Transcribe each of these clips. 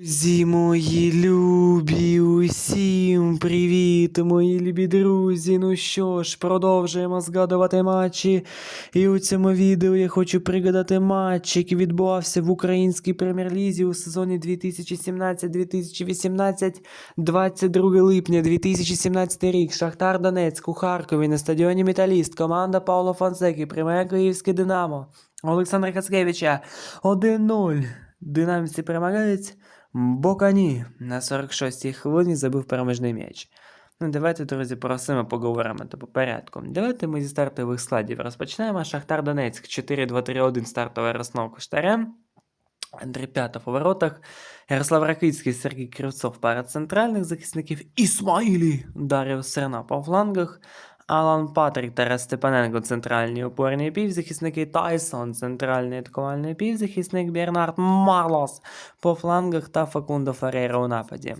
Друзі мої любі, усім привіт, мої любі друзі. Ну що ж, продовжуємо згадувати матчі. І у цьому відео я хочу пригадати матч, який відбувався в українській прем'єр-лізі у сезоні 2017-2018, 22 липня 2017 рік. Шахтар Донецьк у Харкові на стадіоні Металіст. Команда Павло Фонсеки приймає Київське Динамо. Олександра Хацкевича 1-0. Динамівці перемагають. Бокані на 46-й хвилині забив переможний м'яч. Ну, давайте, друзі, про саме поговоримо то по порядку. Давайте ми зі стартових складів розпочнемо. Шахтар Донецьк 4-2-3-1 стартова розновка Штарем. Андрій П'ятов у воротах, Ярослав Ракицький, Сергій Кривцов пара центральних захисників, Ісмаїлі Даріо Серна по флангах, Алан Патрік, Тарас Степаненко, центральний опорний півзахисники, Тайсон, центральний атакувальний півзахисник, Бернард Марлос по флангах та Факундо Фереро у нападі.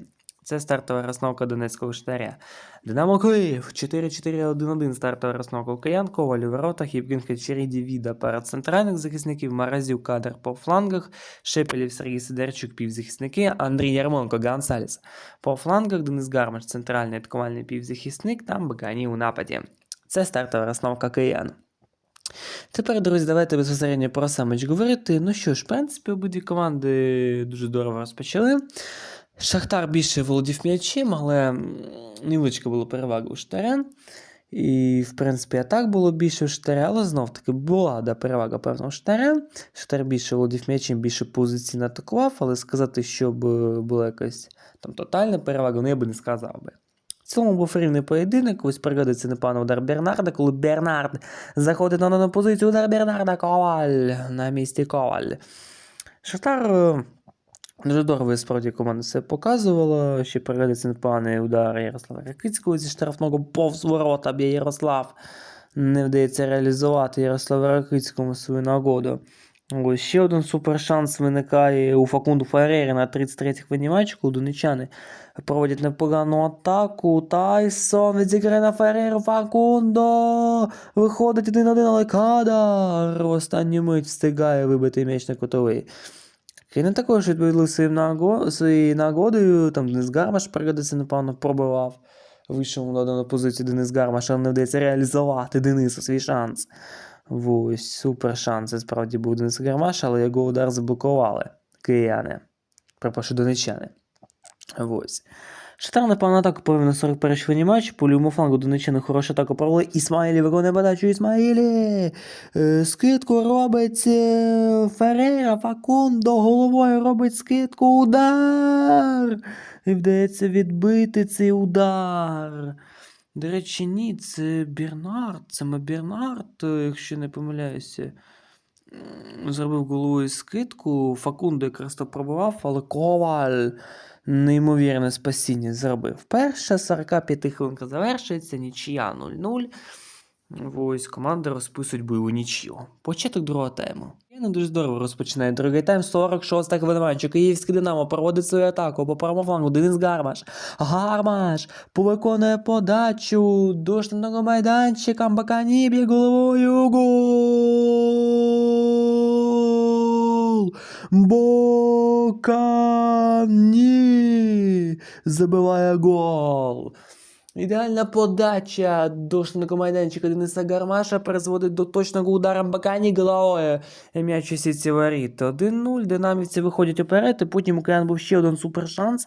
Це стартова розновка Донецького штаря. Динамо Київ 4-4-1-1 стартова розновка Киян, Коваль у воротах, Євген Хачеріді, Віда пара центральних захисників, Маразюк Кадр по флангах, Шепелів Сергій Сидерчук півзахисники, Андрій Ярмонко Гонсалес. По флангах Денис Гармаш, центральний атакувальний півзахисник, там Бакані у нападі. Це стартова розновка Киян. Тепер, друзі, давайте безпосередньо про сам матч говорити. Ну що ж, в принципі, обидві команди дуже здорово розпочали. Шахтар більше володів м'ячем, але невеличка була перевага у Штаря. І, в принципі, атак було більше у Штаря, але знов таки була да, перевага певна у Штаря. Штар більше володів м'ячем, більше позиційно атакував, але сказати, щоб е, була якась там тотальна перевага, ну я би не сказав би. В цілому був рівний поєдинок. Ось пригодиться непевно удар Бернарда, коли Бернард заходить на дану позицію. Удар Бернарда Коваль на місці Коваль. Шахтар е, дуже дорого справді команда це показувала. Ще пригодиться непоганий удар Ярослава Ракицького зі штрафного повз ворота б'є Ярослав. Не вдається реалізувати Ярославу Ракицькому свою нагоду. Ось ще один супершанс виникає у Факунду Феррері на 33-й хвилині коли донечани проводять непогану атаку. Тайсон відзіграє на Ферреру Факундо. Виходить один-один, але Кадар в останню мить встигає вибити м'яч на котовий. Київни також відповіли своєю нагодою. Там Денис Гармаш пригодиться, напевно, пробивав. Вийшов на дану позицію Денис Гармаш, але не вдається реалізувати Денису свій шанс. Ось, супер шанс. Справді був Денис Гармаш, але його удар заблокували. Кияни. Пропошу донечани. Ось. Шатар напав на атаку на 41 хвилині матчу. По лівому флангу донеччини хорошу атаку провели. Ісмаїлі виконує подачу Ісмаїлі. Е, скидку робить е, Ферейра, Факундо головою робить скидку. Удар! І вдається відбити цей удар. До речі, ні, це Бернард. Саме Бернард, е, якщо не помиляюся. Зробив головою скидку. Факундо якраз то пробував, але Коваль неймовірне спасіння зробив. Перша 45 хвилинка завершується, нічия 0-0. Ось команди розписують бойову нічю. Початок другого тайму. Я дуже здорово розпочинає другий тайм. 46 хвилина матчу. Київське Динамо проводить свою атаку по правому флангу. Денис Гармаш. Гармаш повиконує подачу до штатного майданчика. Бакані б'є головою. Гол! Бокані забиває гол. Ідеальна подача до штатного майданчика Дениса Гармаша призводить до точного удара Бакані. І М'яч у сітці воріт. 1-0. Динамівці виходять уперед, і потім у Киян був ще один супершанс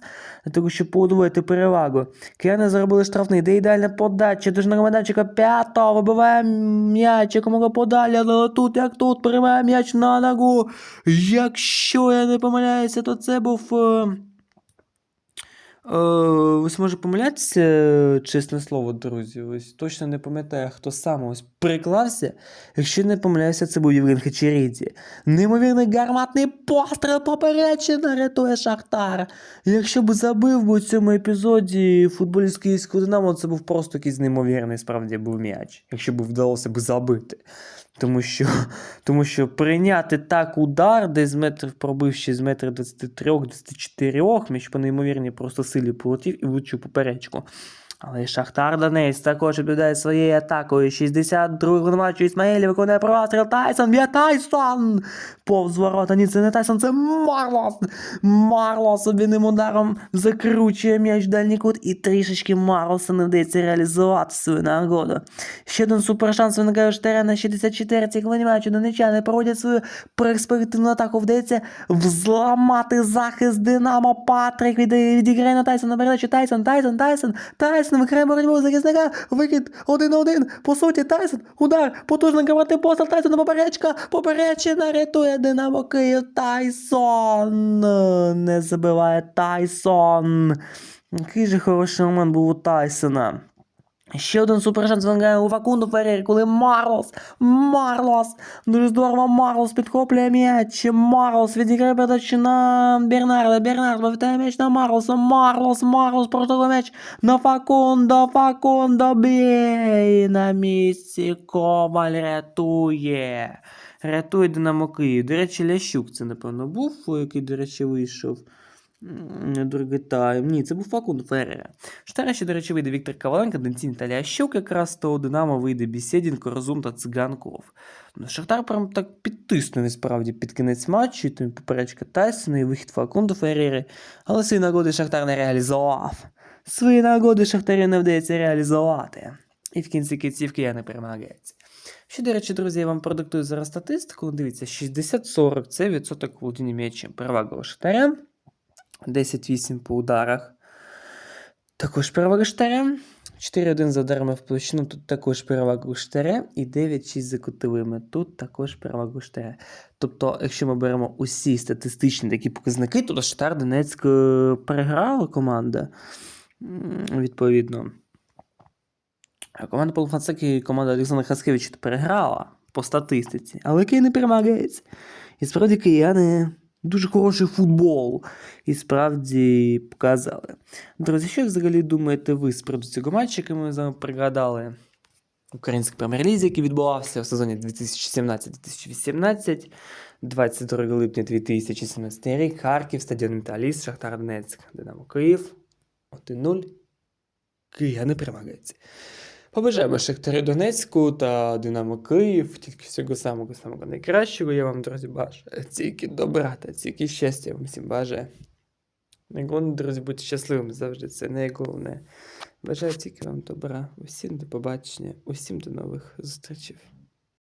того, щоб подвоїти перевагу. Кияни заробили штрафний, де ідеальна подача до майданчика п'ятого, вибиває м'яч, якомога подалі, але тут як тут, приймає м'яч на ногу. Якщо я не помиляюся, то це був. Е, Е, ось може помилятися, чесне слово, друзі. Ось точно не пам'ятаю, хто саме ось приклався. Якщо не помиляюся, це був Євген Хачеріді. Неймовірний гарматний постріл поперечина рятує Шахтар. Якщо б забив би у цьому епізоді футболіст Київського Динамо, це був просто якийсь неймовірний справді був м'яч, якщо б вдалося б забити. Тому що, тому що прийняти так удар, десь з метрів пробив ще з метра 23-24, між по неймовірній просто силі полетів і влучив поперечку. Але Шахтар Донець також відповідає своєю атакою. 62-го матчу Ісмаїлі виконує простріл. Тайсон б'є Тайсон! Повз ворота. Ні, це не Тайсон, це Марлос! Марлос обійним ударом закручує м'яч в дальній кут і трішечки Марлоса не вдається реалізувати свою нагоду. Ще один супершанс виникає у Штаря на 64-й хвилині матчу. Донечани проводять свою перспективну атаку. Вдається взламати захист Динамо. Патрик відіграє на Тайсона передачу. Тайсон, Тайсон, Тайсон, Тайсон викрає боротьбу захисника. Викид один на один. По суті, Тайсон. Удар. Потужний криватий постріл. Тайсона поперечка. Поперечина рятує Динамо Київ. Тайсон. Не забиває Тайсон. Який же хороший момент був у Тайсона. Ще один супершанс виникає у Факунду Феррері, коли Марлос, Марлос, дуже здорово Марлос підхоплює м'яч, Марлос відіграє передачу на Бернарда, Бернард повертає м'яч на Марлоса, Марлос, Марлос протягує м'яч на Факундо, Факундо І на місці Коваль рятує, рятує Динамо Київ. До речі, Лящук це, напевно, був, який, до речі, вийшов. М, Другий. Ні, це був Факун Феррера. Штара ще, до речі, вийде Віктор Коваленко, Денцін та Лящук, якраз то Динамо вийде Бісєдінко, Розум та Циганков. Ну, Шахтар прям так підтиснув справді під кінець матчу, там поперечка Тайсона і вихід Факунду Феррери, але свої нагоди Шахтар не реалізував. Свої нагоди Шахтарі не вдається реалізувати. І в кінці кінців кияни перемагається. Ще, до речі, друзі, я вам продиктую зараз статистику. Дивіться, 60-40 це відсоток володіння м'ячем. Перевага Шахтаря. 10-8 по ударах. Також перевага Штаря. 4-1 за ударами в площину. Тут також перевага у Штаря. І 9-6 за кутовими. Тут також перевага у Штаря. Тобто, якщо ми беремо усі статистичні такі показники, то Штар Донецьк е, переграла команда. Відповідно. Команда Полуфанцеки і команда Олександра Хаскевича переграла по статистиці. Але Київ не перемагається. І справді кияни дуже хороший футбол. І справді показали. Друзі, що взагалі думаєте ви з приводу цього матчу, який ми з вами пригадали? Українській прем'єр-лізі, який відбувався в сезоні 2017-2018, 22 липня 2017 рік, Харків, стадіон Металіст, Шахтар Донецьк, Динамо Київ, 1-0. Кияни перемагається. Побажаємо Шахтарі Донецьку та Динамо Київ. Тільки всього самого самого найкращого я вам, друзі, бажаю. Тільки добра та тільки щастя вам всім бажаю. Найголовніше, друзі, бути щасливими завжди. Це найголовне. Бажаю тільки вам добра. Усім до побачення, усім до нових зустрічей.